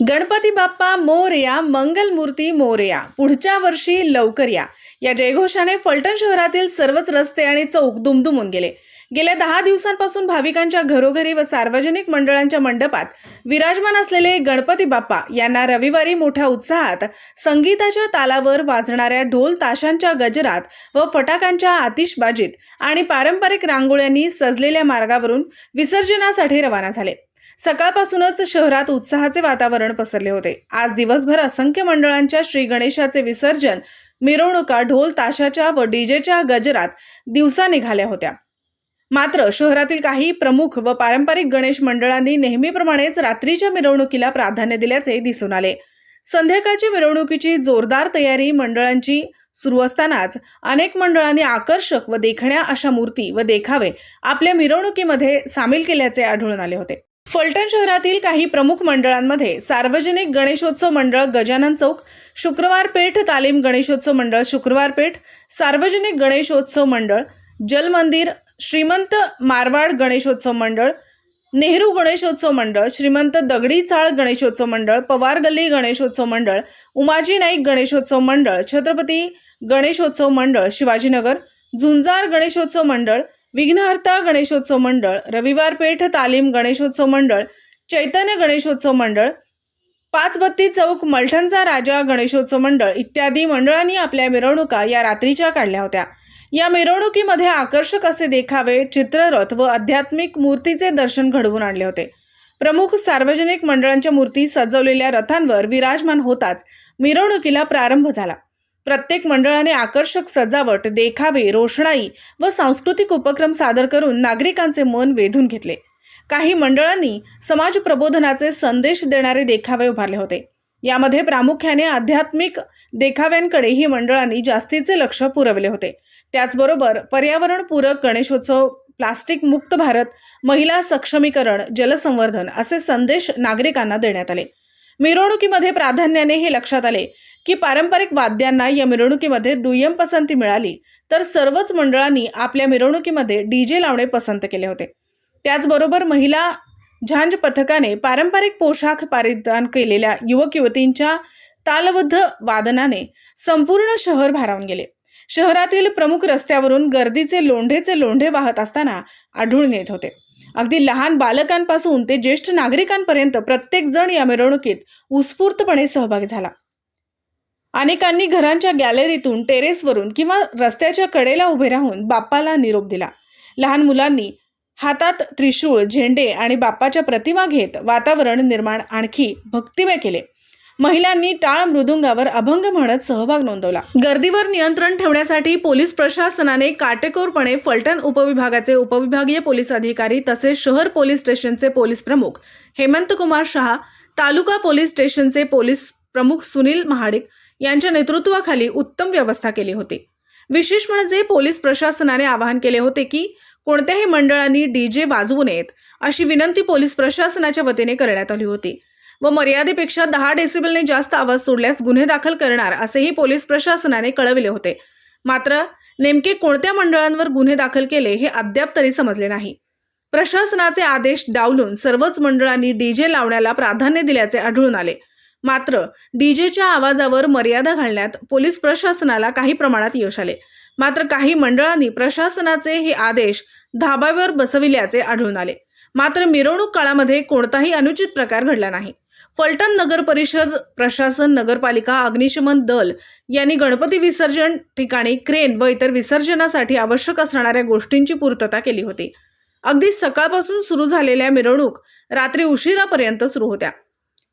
गणपती बाप्पा मोरया मंगलमूर्ती मोरया पुढच्या वर्षी लवकर या. या जयघोषाने फलटण शहरातील सर्वच रस्ते आणि चौक दुमदुमून गेले. गेल्या दहा दिवसांपासून भाविकांच्या घरोघरी व सार्वजनिक मंडळांच्या मंडपात विराजमान असलेले गणपती बाप्पा यांना रविवारी मोठ्या उत्साहात संगीताच्या तालावर वाजणाऱ्या ढोल ताशांच्या गजरात व फटाक्यांच्या आतिषबाजीत आणि पारंपरिक रांगोळ्यांनी सजलेल्या मार्गावरून विसर्जनासाठी रवाना झाले. सकाळपासूनच शहरात उत्साहाचे वातावरण पसरले होते. आज दिवसभर असंख्य मंडळांच्या श्री गणेशाचे विसर्जन मिरवणुका ढोल ताशाच्या व डीजेच्या गजरात दिवसा निघाल्या होत्या. मात्र शहरातील काही प्रमुख व पारंपरिक गणेश मंडळांनी नेहमीप्रमाणेच रात्रीच्या मिरवणुकीला प्राधान्य दिल्याचे दिसून आले. संध्याकाळची मिरवणुकीची जोरदार तयारी मंडळांची सुरू असतानाच अनेक मंडळांनी आकर्षक व देखण्या अशा मूर्ती व देखावे आपल्या मिरवणुकीमध्ये सामील केल्याचे आढळून आले होते. फलटण शहरातील काही प्रमुख मंडळांमध्ये सार्वजनिक गणेशोत्सव मंडळ गजानन चौक शुक्रवार पेठ तालीम गणेशोत्सव मंडळ शुक्रवार पेठ सार्वजनिक गणेशोत्सव मंडळ जलमंदिर श्रीमंत मारवाड गणेशोत्सव मंडळ नेहरू गणेशोत्सव मंडळ श्रीमंत दगडी चाळ गणेशोत्सव मंडळ पवार गल्ली गणेशोत्सव मंडळ उमाजी नाईक गणेशोत्सव मंडळ छत्रपती गणेशोत्सव मंडळ शिवाजीनगर झुंजार गणेशोत्सव मंडळ विघ्नहर्ता गणेशोत्सव मंडळ रविवार पेठ तालीम गणेशोत्सव मंडळ चैतन्य गणेशोत्सव मंडळ पाचबत्ती चौक मलठणचा राजा गणेशोत्सव मंडळ इत्यादी मंडळांनी आपल्या मिरवणुका या रात्रीच्या काढल्या होत्या. या मिरवणुकीमध्ये आकर्षक असे देखावे चित्ररथ व आध्यात्मिक मूर्तीचे दर्शन घडवून आणले होते. प्रमुख सार्वजनिक मंडळांच्या मूर्ती सजवलेल्या रथांवर विराजमान होताच मिरवणुकीला प्रारंभ झाला. प्रत्येक मंडळाने आकर्षक सजावट देखावे रोषणाई व सांस्कृतिक उपक्रम सादर करून नागरिकांचे मन वेधून घेतले. काही मंडळांनी समाज प्रबोधनाचे संदेश देणारे देखावे उभारले होते. यामध्ये प्रामुख्याने आध्यात्मिक देखाव्यांकडे ही मंडळांनी जास्तीचे लक्ष पुरवले होते. त्याचबरोबर पर्यावरणपूरक गणेशोत्सव प्लास्टिक मुक्त भारत महिला सक्षमीकरण जलसंवर्धन असे संदेश नागरिकांना देण्यात आले. मिरवणुकीमध्ये प्राधान्याने हे लक्षात आले की पारंपरिक वाद्यांना या मिरवणुकीमध्ये दुय्यम पसंती मिळाली तर सर्वच मंडळांनी आपल्या मिरवणुकीमध्ये डीजे लावणे पसंत केले होते. त्याचबरोबर महिला झांज पथकाने पारंपरिक पोशाख परिधान केलेल्या युवक युवतींच्या तालबद्ध वादनाने संपूर्ण शहर भारावून गेले. शहरातील प्रमुख रस्त्यावरून गर्दीचे लोंढेचे लोंढे वाहत असताना आढळून येत होते. अगदी लहान बालकांपासून ते ज्येष्ठ नागरिकांपर्यंत प्रत्येक जण या मिरवणुकीत उत्स्फूर्तपणे सहभागी झाला. अनेकांनी घरांच्या गॅलरीतून टेरेसवरून किंवा रस्त्याच्या कडेला उभे राहून बाप्पाला निरोप दिला. लहान मुलांनी हातात त्रिशूळ झेंडे आणि बाप्पाच्या प्रतिमा घेत वातावरण निर्माण आणखी भक्तिमय केले. महिलांनी टाळ मृदुंगावर अभंग म्हणत सहभाग नोंदवला. गर्दीवर नियंत्रण ठेवण्यासाठी पोलीस प्रशासनाने काटेकोरपणे फलटण उपविभागाचे उपविभागीय पोलीस अधिकारी तसेच शहर पोलीस स्टेशनचे पोलीस प्रमुख हेमंत कुमार शहा तालुका पोलीस स्टेशनचे पोलीस प्रमुख सुनील महाडिक यांच्या नेतृत्वाखाली उत्तम व्यवस्था केली होती. विशेष म्हणजे पोलीस प्रशासनाने आवाहन केले होते की कोणत्याही मंडळांनी डीजे वाजवू नयेत अशी विनंती पोलीस प्रशासनाच्या वतीने करण्यात आली होती. व मर्यादेपेक्षा दहा डेसिबलने जास्त आवाज सोडल्यास गुन्हे दाखल करणार असेही पोलीस प्रशासनाने कळविले होते. मात्र नेमके कोणत्या मंडळांवर गुन्हे दाखल केले हे अद्याप तरी समजले नाही. प्रशासनाचे आदेश डावलून सर्वच मंडळांनी डीजे लावण्याला प्राधान्य दिल्याचे आढळून आले. मात्र डीजेच्या आवाजावर मर्यादा घालण्यात पोलीस प्रशासनाला काही प्रमाणात यश आले. मात्र काही मंडळांनी प्रशासनाचे हे आदेश धाब्यावर बसविल्याचे आढळून आले. मात्र मिरवणूक काळामध्ये कोणताही अनुचित प्रकार घडला नाही. फलटण नगर परिषद प्रशासन नगरपालिका अग्निशमन दल यांनी गणपती विसर्जन ठिकाणी क्रेन व इतर विसर्जनासाठी आवश्यक असणाऱ्या गोष्टींची पूर्तता केली होती. अगदी सकाळपासून सुरू झालेल्या मिरवणूक रात्री उशिरापर्यंत सुरू होत्या.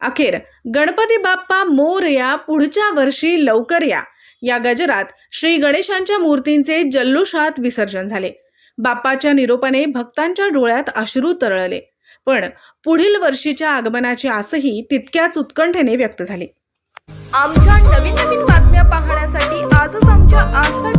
अखेर गणपती बाप्पा मोरया पुढच्या वर्षी लवकर या. या गजरात श्री गणेशांच्या मूर्तींचे जल्लोषात विसर्जन झाले. बाप्पाच्या निरोपाने भक्तांच्या डोळ्यात अश्रू तरळले. पण पुढील वर्षीच्या आगमनाची आसही तितक्याच उत्कंठेने व्यक्त झाली. आमच्या नवीन नवीन बातम्या पाहण्यासाठी आजच आमच्या आस्था